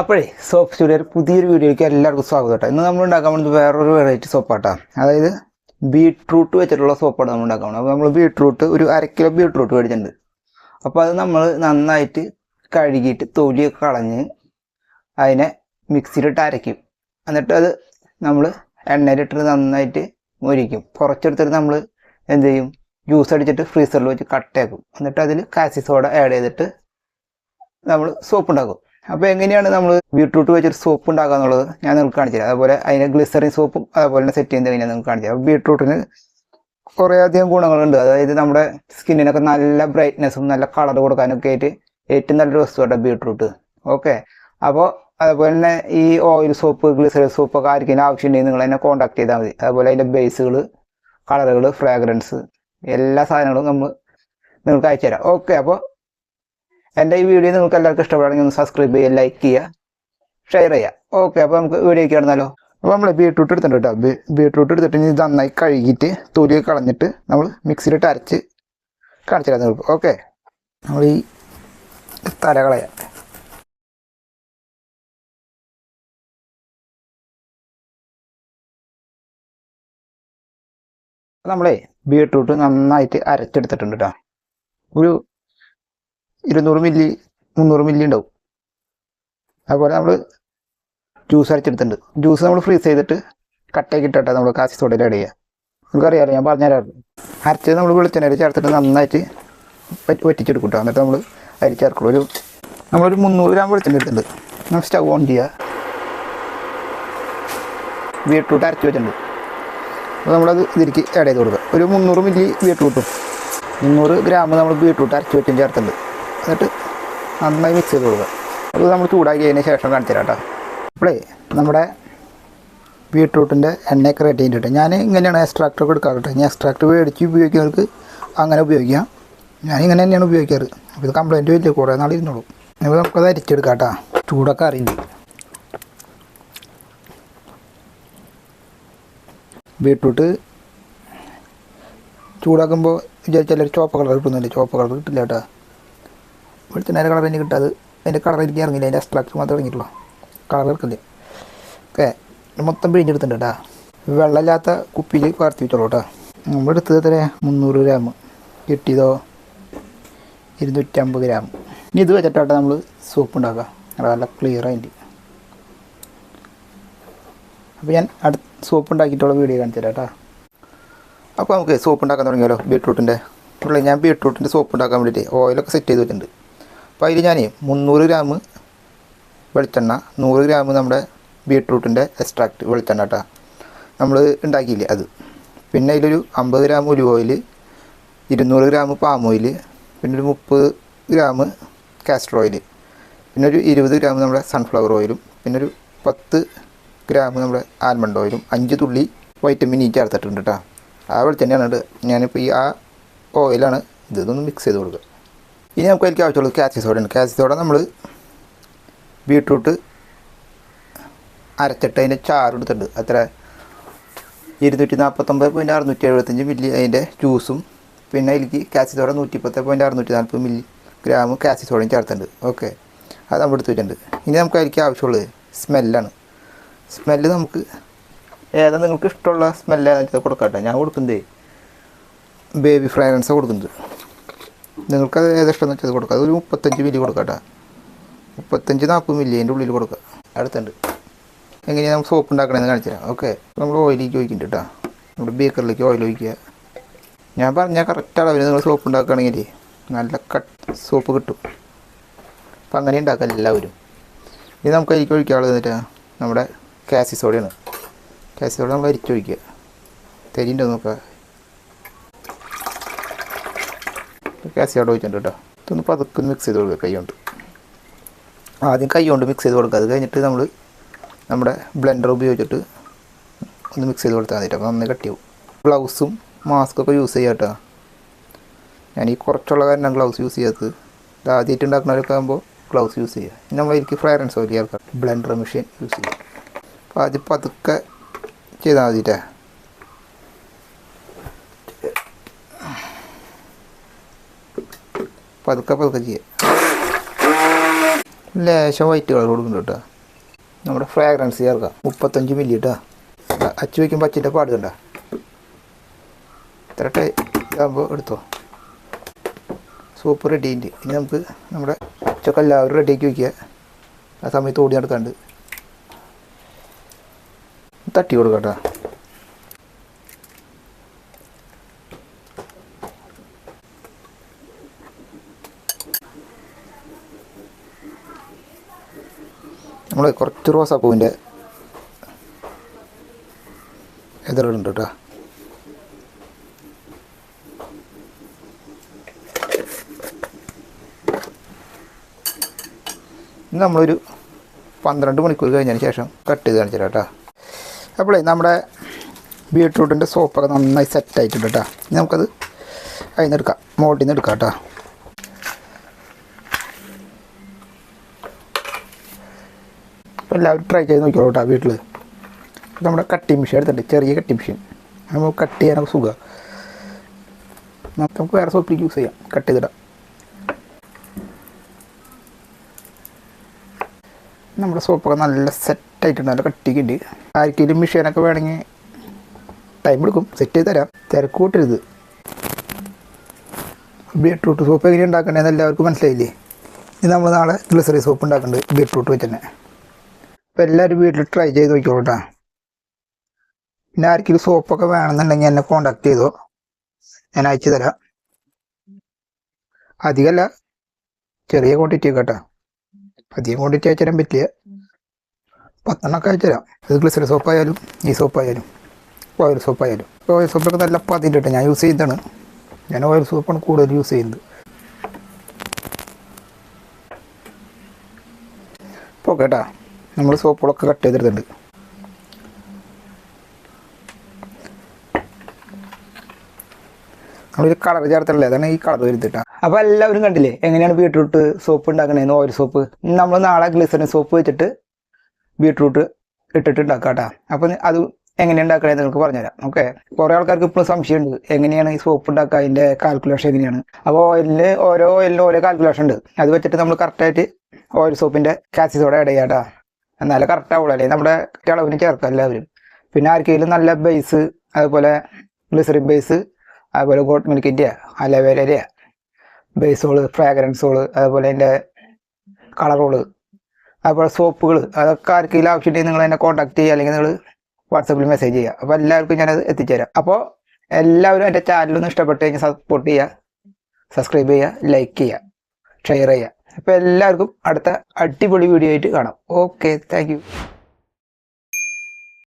അപ്പോഴേ soap studio പുതിയൊരു വീഡിയോയ്ക്ക് എല്ലാവർക്കും സ്വാഗതം കേട്ടോ. ഇന്ന് നമ്മൾ ഉണ്ടാക്കാൻ പോകുന്നത് വേറൊരു വെറൈറ്റി സോപ്പാട്ടാ അതായത് ബീട്രൂട്ട് വെച്ചിട്ടുള്ള സോപ്പാണ് നമ്മൾ ഉണ്ടാക്കാൻ അപ്പോൾ നമ്മൾ ബീട്രൂട്ട് ഒരു അര കിലോ ബീട്രൂട്ട് മേടിച്ചിട്ടുണ്ട്. അപ്പോൾ അത് നമ്മൾ നന്നായിട്ട് കഴുകിയിട്ട് തൊലിയൊക്കെ കളഞ്ഞ് അതിനെ മിക്സിയിലിട്ട് അരയ്ക്കും. എന്നിട്ട് അത് നമ്മൾ എണ്ണയിലിട്ടിട്ട് നന്നായിട്ട് മുരിക്കും. കുറച്ചെടുത്തിട്ട് നമ്മൾ എന്ത് ചെയ്യും? ജ്യൂസ് അടിച്ചിട്ട് ഫ്രീസറിൽ വെച്ച് കട്ടയാക്കും. എന്നിട്ട് അതിൽ കാസി സോഡ ആഡ് ചെയ്തിട്ട് നമ്മൾ സോപ്പ് ഉണ്ടാക്കും. അപ്പോൾ എങ്ങനെയാണ് നമ്മൾ ബീട്രൂട്ട് വെച്ചൊരു സോപ്പ് ഉണ്ടാക്കുക എന്നുള്ളത് ഞാൻ നിങ്ങൾക്ക് കാണിച്ചു തരാം. അതുപോലെ അതിന് ഗ്ലിസറിൻ സോപ്പും അതുപോലെ തന്നെ സെറ്റ് ചെയ്ത് ഞാൻ നിങ്ങൾക്ക് കാണിച്ചു തരാം. ബീട്രൂട്ടിന് കുറേയധികം ഗുണങ്ങളുണ്ട്. അതായത് നമ്മുടെ സ്കിന്നിനൊക്കെ നല്ല ബ്രൈറ്റ്നെസ്സും നല്ല കളർ കൊടുക്കാനൊക്കെ ആയിട്ട് ഏറ്റവും നല്ലൊരു വസ്തുവാണ് ബീട്രൂട്ട്. ഓക്കെ അപ്പോൾ അതുപോലെ തന്നെ ഈ ഓയിൽ സോപ്പ് ഗ്ലിസറിൻ സോപ്പ് ഒക്കെ ആർക്കെങ്കിലും ആവശ്യമുണ്ടെങ്കിൽ നിങ്ങൾ എന്നെ കോൺടാക്ട് ചെയ്താൽ മതി. അതുപോലെ അതിന്റെ ബേസുകൾ കളറുകൾ ഫ്രാഗ്രൻസ് എല്ലാ സാധനങ്ങളും നമ്മൾ നിങ്ങൾക്ക് അയച്ചു തരാം. ഓക്കെ അപ്പോൾ എന്റെ ഈ വീഡിയോ നിങ്ങൾക്ക് എല്ലാവർക്കും ഇഷ്ടപ്പെടുകയാണെങ്കിൽ ഒന്ന് സബ്സ്ക്രൈബ് ചെയ്യുക ലൈക്ക് ചെയ്യുക ഷെയർ ചെയ്യുക. ഓക്കെ അപ്പോൾ നമുക്ക് വീഡിയോയ്ക്ക് കിടന്നാലോ? അപ്പോൾ നമ്മൾ ബീട്രൂട്ട് എടുത്തിട്ടുണ്ട് കേട്ടോ. ബീട്രൂട്ട് എടുത്തിട്ട് ഇനി നന്നായി കഴുകിയിട്ട് തൊലി കളഞ്ഞിട്ട് നമ്മൾ മിക്സിയിലിട്ട് അരച്ച് കാണിച്ചു തരാം നിങ്ങൾക്ക്. ഓക്കെ നമ്മൾ ഈ തല കളയാം നമ്മളേ ബീട്രൂട്ട് നന്നായിട്ട് അരച്ചെടുത്തിട്ടുണ്ട് കേട്ടോ. ഒരു ഇരുന്നൂറ് മില്ലി മുന്നൂറ് മില്ലി ഉണ്ടാവും. അതുപോലെ നമ്മൾ ജ്യൂസ് അരച്ചെടുത്തിട്ടുണ്ട്. ജ്യൂസ് നമ്മൾ ഫ്രീസ് ചെയ്തിട്ട് കട്ടയൊക്കെ ഇട്ടിട്ട് നമ്മൾ കാശി സോഡയിൽ ആഡ് ചെയ്യുക നമുക്കറിയാമല്ലോ ഞാൻ പറഞ്ഞുതരാറുണ്ട്. അരച്ചത് നമ്മൾ വെളിച്ചെണ്ണ ചേർത്തിട്ട് നന്നായിട്ട് വറ്റി വറ്റിച്ചെടുക്കും എന്നിട്ട് നമ്മൾ അതിൽ ചേർക്കുള്ളൂ. ഒരു നമ്മളൊരു മുന്നൂറ് ഗ്രാം വെളിച്ചെണ്ണ എടുത്തിട്ടുണ്ട്. നമ്മൾ സ്റ്റവ് ഓൺ ചെയ്യുക ബീട്രൂട്ട് അരച്ച് വെച്ചിട്ടുണ്ട്. അപ്പോൾ നമ്മളത് ഇതിലേക്ക് ആഡ് ചെയ്ത് കൊടുക്കുക. ഒരു മുന്നൂറ് മില്ലി ബീട്രൂട്ടും. മുന്നൂറ് ഗ്രാം നമ്മൾ ബീട്രൂട്ട് അരച്ച് വെച്ചും ചേർത്തിട്ടുണ്ട്. എന്നിട്ട് നന്നായി മിക്സ് ചെയ്ത് കൊടുക്കുക. അത് നമ്മൾ ചൂടാക്കിയതിന് ശേഷം കാണിച്ചു കേട്ടോ. അപ്പോഴേ നമ്മുടെ ബീട്രൂട്ടിന്റെ എണ്ണയൊക്കെ റെഡി ചെയ്തിട്ട് ഞാൻ ഇങ്ങനെയാണ് എക്സ്ട്രാക്ടർ എടുക്കാറുണ്ട് ഞാൻ എക്സ്ട്രാക്ടർ മേടിച്ച് ഉപയോഗിക്കുന്നവർക്ക് അങ്ങനെ ഉപയോഗിക്കാം. ഞാൻ ഇങ്ങനെ തന്നെയാണ് ഉപയോഗിക്കാറ്. അപ്പോൾ ഇത് കംപ്ലൈന്റ് വലിയ കുറേ നാൾ ഇരുന്നോളൂ. അപ്പോൾ നമുക്കത് അരിച്ചെടുക്കാം കേട്ടോ. ചൂടൊക്കെ അറിയുന്നു. ബീട്രൂട്ട് ചൂടാക്കുമ്പോൾ വിചാരിച്ചാൽ ഒരു ചോപ്പ കളർ കിട്ടുന്നില്ല ചോപ്പ കളർ കിട്ടില്ല കേട്ടോ. വെളിച്ചെണ്ണ കളർ തന്നെ കിട്ടാത്. അതിന്റെ കളർ എനിക്ക് ഇറങ്ങില്ല അതിന്റെ എക്സ്ട്രാക്ട് മാത്രമേ ഇറങ്ങിയിട്ടുള്ളൂ. കളർ എടുക്കില്ല ഓക്കെ മൊത്തം പിഴിഞ്ഞെടുത്തിട്ടുണ്ട് കേട്ടോ വെള്ളമില്ലാത്ത കുപ്പിയിൽ പകർത്തി വെച്ചോളൂ കേട്ടോ നമ്മൾ എടുത്തത് എത്ര മുന്നൂറ് ഗ്രാം. കിട്ടിയതോ? ഇരുന്നൂറ്റമ്പത് ഗ്രാം. ഇനി ഇത് വെച്ചിട്ടാട്ടെ നമ്മൾ സൂപ്പ് ഉണ്ടാക്കുക. നല്ല ക്ലിയർ ആയിട്ട്. അപ്പോൾ ഞാൻ അടുത്ത സോപ്പ് ഉണ്ടാക്കിയിട്ടുള്ള വീഡിയോ കാണിച്ചു തരാം കേട്ടോ അപ്പോൾ നമുക്ക് സോപ്പ് ഉണ്ടാക്കാൻ തുടങ്ങിയല്ലോ. ബീട്രൂട്ടിന്റെ ഞാൻ ബീട്രൂട്ടിന്റെ സോപ്പ് ഉണ്ടാക്കാൻ വേണ്ടിയിട്ട് ഓയിലൊക്കെ സെറ്റ് ചെയ്ത് വെച്ചിട്ടുണ്ട്. അപ്പോൾ അതിൽ ഞാൻ മുന്നൂറ് ഗ്രാം വെളിച്ചെണ്ണ നൂറ് ഗ്രാം നമ്മുടെ ബീട്രൂട്ടിന്റെ എക്സ്ട്രാക്റ്റ് വെളിച്ചെണ്ണ കേട്ടോ നമ്മൾ ഉണ്ടാക്കിയില്ലേ അത്. പിന്നെ അതിലൊരു അമ്പത് ഗ്രാം ഉലുവ ഓയിൽ ഇരുന്നൂറ് ഗ്രാം പാം ഓയിൽ പിന്നെ ഒരു മുപ്പത് ഗ്രാം കാസ്റ്റർ ഓയിൽ പിന്നെ ഒരു ഇരുപത് ഗ്രാം നമ്മുടെ സൺഫ്ലവർ ഓയിലും പിന്നെ ഒരു പത്ത് ഗ്രാം നമ്മുടെ ആൽമണ്ട് ഓയിലും അഞ്ച് തുള്ളി വൈറ്റമിൻ ഇ ചേർത്തിട്ടുണ്ട് കേട്ടോ ആ വെളിച്ചെണ്ണയാണ് ഞാനിപ്പോൾ ഈ ആ ഓയിലാണ് ഇത് ഇതൊന്ന് മിക്സ് ചെയ്ത് കൊടുക്കുക ഇനി നമുക്ക് അതിലേക്ക് ആവശ്യമുള്ളത് കാച്ചി സോഡയാണ്. കാച്ചി സോഡ നമ്മൾ ബീട്രൂട്ട് അരച്ചിട്ട് അതിന്റെ ചാറ് എടുത്തിട്ടുണ്ട്. അത്ര ഇരുന്നൂറ്റി നാൽപ്പത്തൊമ്പത് പോയിന്റ് അറുന്നൂറ്റി എഴുപത്തഞ്ച് മില്ലി അതിന്റെ ജ്യൂസും പിന്നെ അതിലേക്ക് കാച്ചി സോഡ നൂറ്റി പത്ത് പോയിന്റ് അറുന്നൂറ്റി നാൽപ്പത് മില്ലി ഗ്രാം കാച്ചി സോഡയും ചേർത്തിട്ടുണ്ട്. ഓക്കെ അത് നമ്മൾ എടുത്തിട്ടുണ്ട് ഇനി നമുക്ക് അതിലേക്ക് ആവശ്യമുള്ളത് സ്മെല്ലാണ്. സ്മെല്ല് നമുക്ക് ഏതാ നിങ്ങൾക്ക് ഇഷ്ടമുള്ള സ്മെല്ല് വെച്ചാൽ കൊടുക്കട്ടെ ഞാൻ കൊടുക്കുന്നത് ബേബി ഫ്രാഗ്രൻസ് കൊടുക്കുന്നത്. നിങ്ങൾക്ക് അത് ഏതാ വെച്ചാൽ വെച്ചാൽ കൊടുക്കുക അതൊരു മുപ്പത്തഞ്ച് മില്ലി കൊടുക്കട്ടെ മുപ്പത്തഞ്ച് നാൽപ്പത് മില്ലി അതിന്റെ ഉള്ളിൽ കൊടുക്കുക അടുത്തുണ്ട്. എങ്ങനെയാണ് നമ്മൾ സോപ്പ് ഉണ്ടാക്കണമെന്ന് കാണിച്ചു തരാം. ഓക്കെ നമ്മൾ ഓയിലേക്ക് ഒഴിക്കുന്നുണ്ട് കേട്ടോ. നമ്മുടെ ബേക്കറിലേക്ക് ഓയിൽ ഒഴിക്കുക. ഞാൻ പറഞ്ഞാൽ കറക്റ്റ് അളവിൽ നിങ്ങൾ സോപ്പ് ഉണ്ടാക്കുകയാണെങ്കിൽ നല്ല കട്ട് സോപ്പ് കിട്ടും. അപ്പം അങ്ങനെ ഉണ്ടാക്കാം എല്ലാവരും. ഇനി നമുക്ക് അരിക്ക് ഒഴിക്കാനുള്ളത് എന്നിട്ട് നമ്മുടെ കാസി സോഡയാണ് കാസി സോഡ നമ്മൾ അരിച്ചൊഴിക്കുക തരിന്റെ നോക്കുക. കാസി സോഡ ഒഴിച്ചിട്ടുണ്ട് കേട്ടോ. ഇതൊന്ന് പതുക്കെ മിക്സ് ചെയ്ത് കൊടുക്കുക കൈ കൊണ്ട് ആദ്യം കൈ കൊണ്ട് മിക്സ് ചെയ്ത് കൊടുക്കുക. അത് കഴിഞ്ഞിട്ട് നമ്മൾ നമ്മുടെ ബ്ലെൻഡർ ഉപയോഗിച്ചിട്ട് ഒന്ന് മിക്സ് ചെയ്ത് കൊടുത്താൽ മതി അപ്പോൾ നന്നായി കട്ടിയാവും. ഗ്ലൗസും മാസ്കൊക്കെ യൂസ് ചെയ്യാം കേട്ടോ. ഞാൻ ഈ കുറച്ചുള്ള കാരണം ഗ്ലൗസ് യൂസ് ചെയ്യാത്തത്. ഇത് ആദ്യമായിട്ട് ഉണ്ടാക്കുന്നവരൊക്കെ ആകുമ്പോൾ ഗ്ലൗസ് യൂസ് ചെയ്യുക. ഇനി നമ്മൾ എനിക്ക് ഫ്രാഗ്രൻസ് ഓയിൽ ചേർക്കാം ബ്ലെൻഡർ മെഷീൻ യൂസ് ചെയ്യുക. അപ്പോൾ ആദ്യം പതുക്കെ ചെയ്താൽ മതിട്ടേ. പതുക്കെ പതുക്കെ ചെയ്യുക ലേശം വൈറ്റ് കളർ കൊടുക്കുന്നുണ്ട് കേട്ടോ. നമ്മുടെ ഫ്രാഗ്രൻസ് ചേർക്കാം. മുപ്പത്തഞ്ച് മില്ലി കേട്ടോ അച്ചു വയ്ക്കുമ്പോൾ അച്ചിന്റെ പാട് കണ്ട. ഇത്ര ടൈം ഇതാകുമ്പോൾ എടുത്തോ. സൂപ്പർ റെഡി ഉണ്ട് ഇനി നമുക്ക് നമ്മുടെ ഉച്ചയ്ക്ക് എല്ലാവരും റെഡിയാക്കി വയ്ക്കുക ആ സമയത്ത് ഓടി നടക്കാണ്ട്. തട്ടി കൊടുക്കാം കേട്ടോ. നമ്മൾ കുറച്ച് റോസാപ്പൂവിന്റെ എതിരുണ്ട് കേട്ടോ. ഇന്ന് നമ്മളൊരു പന്ത്രണ്ട് മണിക്കൂർ കഴിഞ്ഞതിന് ശേഷം കട്ട് ചെയ്ത് കാണിച്ചു കേട്ടോ. അപ്പോഴേ നമ്മുടെ ബീട്രൂട്ടിന്റെ സോപ്പൊക്കെ നന്നായി സെറ്റ് ആയിട്ടുണ്ട് കേട്ടോ. നമുക്കത് അതിൽ നിന്ന് എടുക്കാം മോട്ടിൽ നിന്ന് എടുക്കാം കേട്ടോ. അപ്പോൾ എല്ലാവരും ട്രൈ ചെയ്ത് നോക്കിയോളൂ കേട്ടോ വീട്ടിൽ നമ്മുടെ കട്ടിങ് മെഷീൻ എടുത്തിട്ടുണ്ട് ചെറിയ കട്ടിങ് മെഷീൻ നമുക്ക് കട്ട് ചെയ്യാനൊക്കെ സുഖമാണ് നമുക്ക് വേറെ സോപ്പിലേക്ക് യൂസ് ചെയ്യാം കട്ട് ചെയ്തിടാം. നമ്മുടെ സോപ്പൊക്കെ നല്ല സെറ്റായിട്ടുണ്ട് നല്ല കട്ടിക്കുണ്ട് ആർക്കെങ്കിലും മെഷീനൊക്കെ വേണമെങ്കിൽ ടൈം എടുക്കും സെറ്റ് ചെയ്ത് തരാം. തിരക്ക് കൂട്ടരുത് ബീട്രൂട്ട് സോപ്പ് എങ്ങനെ ഉണ്ടാക്കേണ്ടതെന്ന് എല്ലാവർക്കും മനസ്സിലായില്ലേ? ഇത് നമ്മൾ നാളെ ഗ്ലിസറി സോപ്പ് ഉണ്ടാക്കുന്നുണ്ട് ബീട്രൂട്ട് വെച്ച് തന്നെ. അപ്പോൾ എല്ലാവരും വീട്ടിൽ ട്രൈ ചെയ്ത് നോക്കിക്കോളൂ കേട്ടോ പിന്നെ ആർക്കെങ്കിലും സോപ്പൊക്കെ വേണമെന്നുണ്ടെങ്കിൽ എന്നെ കോണ്ടാക്ട് ചെയ്തോ. ഞാൻ അയച്ചു തരാം. അധികമല്ല ചെറിയ ക്വാണ്ടിറ്റി കേട്ടോ അധികം ക്വാണ്ടിറ്റി അയച്ചു തരാൻ പറ്റില്ല. പത്തെണ്ണമൊക്കെ അയച്ചു തരാം. അത് ഗ്ലിസറി സോപ്പായാലും ഈ സോപ്പായാലും ഓയിൽ സോപ്പായാലും ഓയിൽ സോപ്പൊക്കെ നല്ല പതിന്റെ കേട്ടോ ഞാൻ യൂസ് ചെയ്തതാണ്. ഞാൻ ഓയിൽ സോപ്പാണ് കൂടുതൽ യൂസ് ചെയ്യുന്നത്. ഇപ്പോൾ കേട്ടാ. നമ്മൾ സോപ്പുകളൊക്കെ കട്ട് ചെയ്തെടുത്തിട്ടുണ്ട്. നമ്മളൊരു കളർ ചേർത്തല്ലേ അതാണ് ഈ കളർ വരുത്തിട്ട. അപ്പോൾ എല്ലാവരും കണ്ടില്ലേ? എങ്ങനെയാണ് ബീട്രൂട്ട് സോപ്പ് ഉണ്ടാക്കണേന്ന് ഓയിൽ സോപ്പ്? നമ്മൾ നാളെ ഗ്ലിസറിൻ സോപ്പ് വെച്ചിട്ട് ബീട്രൂട്ട് ഇട്ടിട്ട് ഉണ്ടാക്കാം കേട്ടോ അത് എങ്ങനെ ഉണ്ടാക്കണേ നിങ്ങൾക്ക് പറഞ്ഞുതരാം. ഓക്കെ? കുറേ ആൾക്കാർക്ക് ഇപ്പോഴും സംശയമുണ്ട്. എങ്ങനെയാണ് ഈ സോപ്പ് ഉണ്ടാക്കുക അതിന്റെ കാൽക്കുലേഷൻ എങ്ങനെയാണ്? അപ്പോൾ ഓയിലിന് ഓരോ ഓയിലിന് ഓരോ കാൽക്കുലേഷൻ ഉണ്ട്. അത് വെച്ചിട്ട് നമ്മൾ കറക്റ്റായിട്ട് ഓയിൽ സോപ്പിന്റെ കാസിസോടെ ആഡ് ചെയ്യാം കേട്ടോ എന്നാലേ കറക്റ്റ് ആവുള്ളൂ അല്ലെങ്കിൽ നമ്മുടെ അളവിന് ചേർക്കാം എല്ലാവരും. പിന്നെ ആർക്കെങ്കിലും നല്ല ബേസ് അതുപോലെ ഗ്ലിസറിൻ ബേസ് അതുപോലെ ഗോട്ട് മിൽക്കിന്റെ അലവേലര ബേസുകൾ ഫ്രാഗ്രൻസുകൾ അതുപോലെ അതിന്റെ കളറുകൾ അതുപോലെ സോപ്പുകൾ അതൊക്കെ ആർക്കെങ്കിലും ആവശ്യമുണ്ടെങ്കിൽ നിങ്ങൾ എന്നെ കോൺടാക്ട് ചെയ്യുക അല്ലെങ്കിൽ നിങ്ങൾ വാട്സപ്പിൽ മെസ്സേജ് ചെയ്യുക. അപ്പോൾ എല്ലാവർക്കും ഞാനത് എത്തിച്ചുതരാം. അപ്പോൾ എല്ലാവരും എന്റെ ചാനലൊന്ന് ഇഷ്ടപ്പെട്ട് കഴിഞ്ഞാൽ സപ്പോർട്ട് ചെയ്യുക സബ്സ്ക്രൈബ് ചെയ്യുക ലൈക്ക് ചെയ്യുക ഷെയർ ചെയ്യുക. അപ്പോൾ എല്ലാവർക്കും അടുത്ത അടിപൊളി വീഡിയോ ആയിട്ട് കാണാം. Okay thank